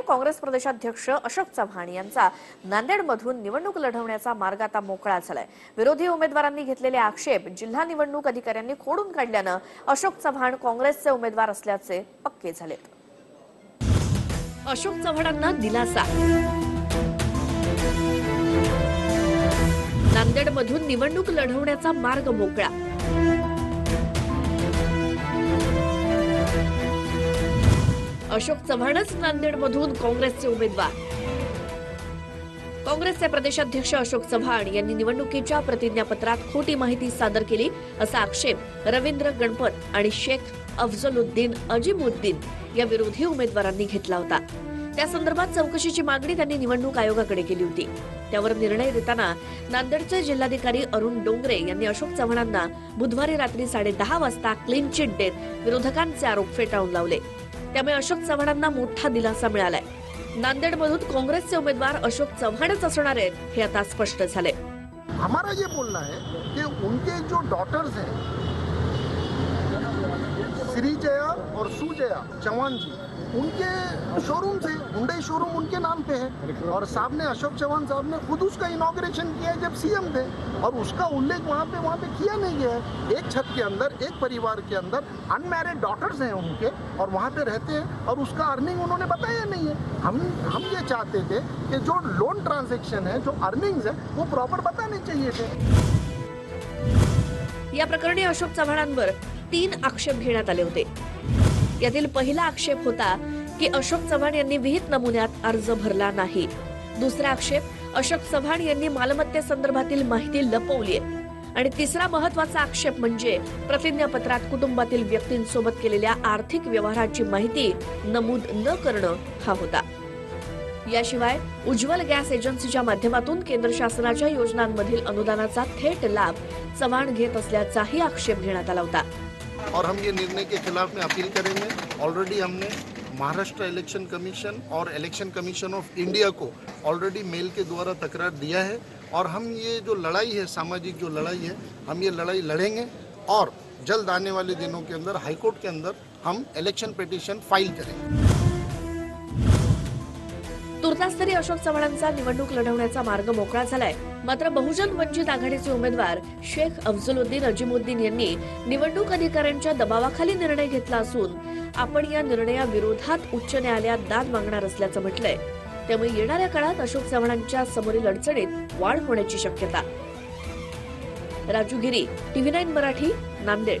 काँग्रेस प्रदेशाध्यक्ष अशोक चव्हाण यांचा नांदेडमधून निवडणूक लढवण्याचा मार्ग आता मोकळा झालाय. विरोधी उमेदवारांनी घेतलेले आक्षेप जिल्हा निवडणूक अधिकाऱ्यांनी खोडून काढल्यानं अशोक चव्हाण काँग्रेसचे उमेदवार असल्याचे पक्के झालेत. अशोक चव्हाणांना दिलासा. नांदेडमधून निवडणूक लढवण्याचा मार्ग मोकळा. अशोक चव्हाणच नांदेडमधून काँग्रेसचे उमेदवार. काँग्रेसचे प्रदेशाध्यक्ष अशोक चव्हाण यांनी निवडणुकीच्या प्रतिज्ञापत्रात खोटी माहिती सादर केली असा आक्षेप रवींद्र गणपत आणि शेख अफजलुद्दीन अजिमुद्दीन या विरोधी उमेदवारांनी घेतला होता. त्या संदर्भात चौकशीची मागणी त्यांनी निवडणूक आयोगाकडे केली होती. त्यावर निर्णय देताना नांदेडचे जिल्हाधिकारी अरुण डोंगरे यांनी अशोक चव्हाणांना बुधवारी रात्री साडेदहा वाजता क्लीन चिट देत विरोधकांचे आरोप फेटाळून लावले. त्यामुळे अशोक चव्हाणांना मोठा दिलासा मिळालाय. नांदेडमधून काँग्रेसचे उमेदवार अशोक चव्हाणच असणार आहेत हे आता स्पष्ट झाले हमारा ये बोलना है कि उनके जो डॉटर्स हैं श्रीजया और सुजया चौहान जी उनके शोरूम से हुंडई शोरूम उनके नाम पे है। और साहब ने अशोक चौहान साहब ने खुद उसका इनॉग्रेशन किया है जब सीएम थे और उसका उल्लेख वहाँ पे वहाँ पे किया नहीं गया है। एक छत के अंदर, एक परिवार के अंदर अनमैरिड डॉटर्स हैं उनके और वहाँ पे रहते हैं। और उसका अर्निंग उन्होंने बताया नहीं है। हम हम ये चाहते थे कि जो लोन ट्रांजेक्शन है, जो अर्निंग्स है, वो प्रॉपर बताने चाहिए थे। या प्रकरणी अशोक चव्हाणांवर तीन आक्षेप घेण्यात आले होते. यातील पहिला आक्षेप होता की अशोक चव्हाण यांनी विहित नमुन्यात अर्ज भरला नाही. दुसरा आक्षेप अशोक चव्हाण यांनी मालमत्तेसंदर्भातील माहिती लपवली आणि तिसरा महत्त्वाचा आक्षेप म्हणजे प्रतिज्ञापत्रात कुटुंबातील व्यक्तींसोबत केलेल्या आर्थिक व्यवहाराची माहिती नमूद न करणं हा होता. याशिवाय उज्ज्वल गॅस एजन्सीच्या माध्यमातून केंद्र शासनाच्या योजनांमधील अनुदानाचा थेट लाभ चव्हाण घेत असल्याचाही आक्षेप घेण्यात आला होता. और हम ये निर्णय के खिलाफ में अपील करेंगे। ऑलरेडी हमने महाराष्ट्र इलेक्शन कमीशन और इलेक्शन कमीशन ऑफ़ इंडिया को ऑलरेडी मेल के द्वारा तकरार दिया है और हम ये जो लड़ाई है, सामाजिक जो लड़ाई है, हम ये लड़ाई लड़ेंगे और जल्द आने वाले दिनों के अंदर, हाईकोर्ट के अंदर हम इलेक्शन पिटीशन फ़ाइल करेंगे। तुर्तास तरी अशोक चव्हाणांचा निवडणूक लढवण्याचा मार्ग मोकळा झालाय. मात्र बहुजन वंचित आघाडीचे उमेदवार शेख अफजलुद्दीन अजिमुद्दीन यांनी निवडणूक अधिकाऱ्यांच्या दबावाखाली निर्णय घेतला असून आपण या निर्णयाविरोधात उच्च न्यायालयात दाद मागणार असल्याचं म्हटलंय. त्यामुळे येणाऱ्या काळात अशोक चव्हाणांच्या समोरील अडचणीत वाढ होण्याची शक्यता. Raju Giri TV nine Marathi Nanded.